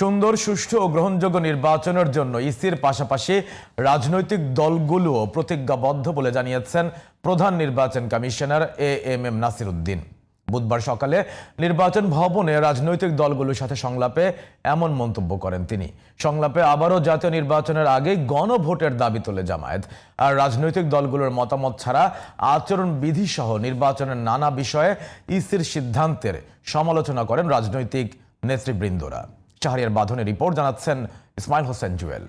সুন্দর, সুষ্ঠু ও গ্রহণযোগ্য নির্বাচনের জন্য ইসির পাশাপাশি রাজনৈতিক দলগুলোও প্রতিজ্ঞাবদ্ধ বলে জানিয়েছেন প্রধান নির্বাচন commissioner A M M Nasir Uddin বুধবার সকালে নির্বাচন ভবনে রাজনৈতিক দলগুলোর সাথে সংলাপে এমন মন্তব্য করেন তিনি। সংলাপে আবারও জাতীয় নির্বাচনের আগে গণভোটের দাবি তোলে জামায়াত। আর রাজনৈতিক দলগুলোর মতামত ছাড়া আচরণ বিধি সহ নির্বাচনের নানা বিষয়ে ইসির সিদ্ধান্তের সমালোচনা করেন রাজনৈতিক নেতৃবৃন্দরা। শাহরিয়ার বাঁধনের রিপোর্ট জানাচ্ছেন ইসমাইল হোসেন জুয়েল।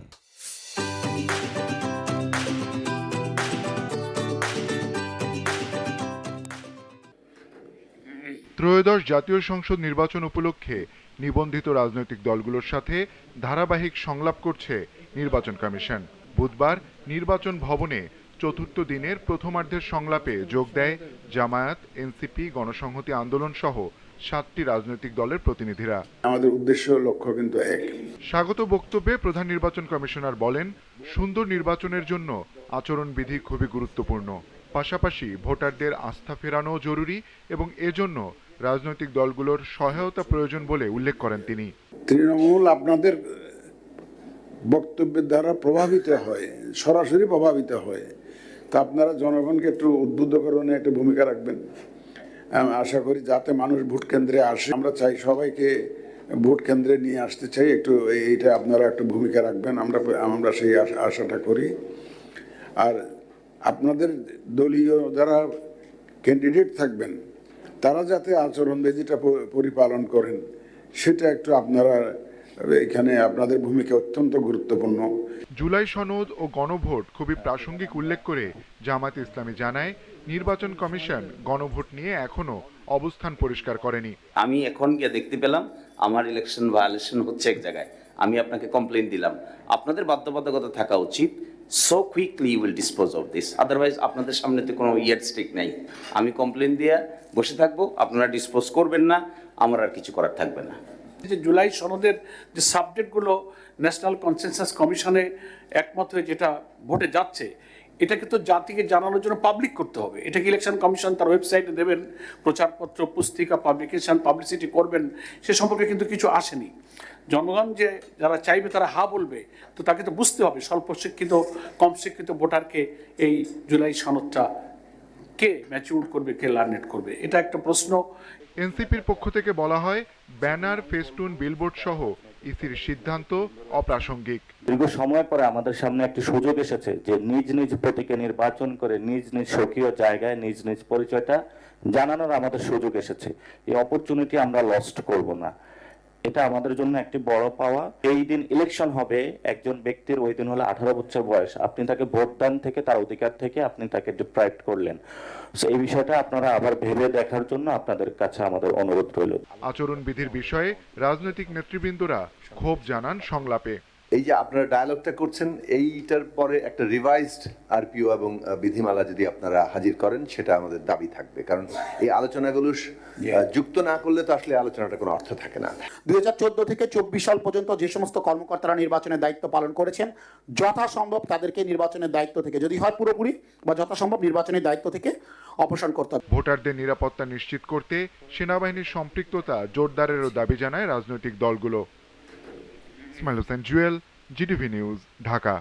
ত্রয়োদশ জাতীয় সংসদ নির্বাচন উপলক্ষে নিবন্ধিত রাজনৈতিক দলগুলোর সাথে ধারাবাহিক সংলাপ করছে নির্বাচন কমিশন। বুধবার নির্বাচন ভবনে চতুর্থ দিনের প্রথমার্ধের সংলাপে যোগ দেয় জামায়াত, এনসিপি, গণসংহতি আন্দোলন সহ সাতটি রাজনৈতিক দলের প্রতিনিধিরা। আমাদের উদ্দেশ্য লক্ষ্য কিন্তু এক। স্বাগত বক্তব্যে প্রধান নির্বাচন কমিশনার বলেন সুন্দর নির্বাচনের জন্য আচরণবিধি খুবই গুরুত্বপূর্ণ। পাশাপাশি ভোটারদের আস্থা ফেরানো জরুরি এবং এজন্য রাজনৈতিক দলগুলোর সহায়তা প্রয়োজন বলে উল্লেখ করেন তিনি। তৃণমূল আপনাদের বক্তব্যের দ্বারা প্রভাবিত হয় সরাসরি প্রভাবিত হয়। তা আপনারা জনগণকে একটু উদ্বুদ্ধকরণে একটা ভূমিকা রাখবেন। আশা করি যাতে মানুষ ভোট কেন্দ্রে আসে। আমরা চাই সবাইকে ভোট কেন্দ্রে নিয়ে আসতে চাই। একটু এইটা আপনারা একটু ভূমিকা রাখবেন। আমরা আমরা সেই আশা- আশাটা করি। আর আপনাদের দলীয় যারা ক্যান্ডিডেট থাকবেন, তারা যাতে আচরণবিধিটা পরিপালন করেন, সেটা একটু আপনারা এখানে আপনাদের ভূমিকা অত্যন্ত গুরুত্বপূর্ণ। জুলাই সনদ ও গণভোট খুবই প্রাসঙ্গিক উল্লেখ করে জামাত ইসলামী জানায় নির্বাচন কমিশন গণভোট নিয়ে এখনও অবস্থান পরিষ্কার করেনি। আমি এখন গিয়ে দেখতে পেলাম আমার ইলেকশন ভায়োলেশন হচ্ছে এক জায়গায়। আমি আপনাকে কমপ্লেন দিলাম। আপনাদের বাধ্যবাধকতা থাকা উচিত। So quickly you will dispose of this otherwise আপনাদের সামনে তো কোনো ইয়ার স্টিক নাই। আমি কমপ্লেন দিয়ে বসে থাকব আপনারা ডিসপোজ করবেন না আমার আর কিছু করার থাকবে না। যে জুলাই সনদের যে সাবজেক্টগুলো ন্যাশনাল কনসেনসাস কমিশনে একমত হয়ে যেটা ভোটে যাচ্ছে, এটাকে তো জাতিকে জানানোর জন্য পাবলিক করতে হবে। এটাকে ইলেকশন কমিশন তার ওয়েবসাইটে দেবেন, প্রচারপত্র, পুস্তিকা পাবলিকেশন পাবলিসিটি করবেন, সে সম্পর্কে কিন্তু কিছু আসেনি। জনগণ যে যারা চাইবে তারা হা বলবে, তো তাকে তো বুঝতে হবে স্বল্প শিক্ষিত, কম শিক্ষিত ভোটারকে এই জুলাই সনদটা কে ম্যাচিউর করবে, কে লার্নেট করবে? এটা একটা প্রশ্ন এনসিপির পক্ষ থেকে বলা হয়, ব্যানার, ফেস্টুন, বিলবোর্ড সহ ইসির সিদ্ধান্ত অপ্রাসঙ্গিক। দীর্ঘ সময় পরে আমাদের সামনে একটি সুযোগ এসেছে যে নিজ নিজ প্রতীকে নির্বাচন করে নিজ নিজ স্বকীয় জায়গায় নিজ নিজ পরিচয়টা জানানোর আমাদের সুযোগ এসেছে। এই অপরচুনিটি আমরা লস্ট করব না। এটা আমাদের জন্য একটি বড় পাওয়া। এই দিন ইলেকশন হবে, একজন ব্যক্তির ওই দিন হলো আঠারো বছর বয়স। আপনি তাকে ভোটদান থেকে, তার অধিকার থেকে আপনি তাকে ডিপ্রাইভ করলেন। এই বিষয়টা আপনারা আবার ভেবে দেখার জন্য আপনাদের কাছে আমাদের অনুরোধ রইল। আচরণবিধির বিষয়ে রাজনৈতিক নেতৃবৃন্দরা ক্ষোভ জানান সংলাপে। এই যে আপনারা ডায়ালগটা করছেন এইটার পরে একটা রিভাইজড আরপিও এবং বিধিমালা যদি আপনারা হাজির করেন সেটা আমাদের দাবি থাকবে। কারণ এই আলোচনাগুলো যুক্ত না করলে তো আসলে আলোচনাটা কোনো অর্থ থাকে না। দুই হাজার চোদ্দ থেকে চব্বিশ সাল পর্যন্ত যে সমস্ত কর্মকর্তারা নির্বাচনের দায়িত্ব পালন করেছেন যথাসম্ভব তাদেরকে নির্বাচনের দায়িত্ব থেকে যদি হয় পুরোপুরি বা যথাসম্ভব নির্বাচনের দায়িত্ব থেকে অপসারণ করতে হবে। ভোটারদের নিরাপত্তা নিশ্চিত করতে সেনাবাহিনীর সম্পৃক্ততা জোরদারেরও দাবি জানায় রাজনৈতিক দলগুলো। Ismail Hossain Jewel GTV news Dhaka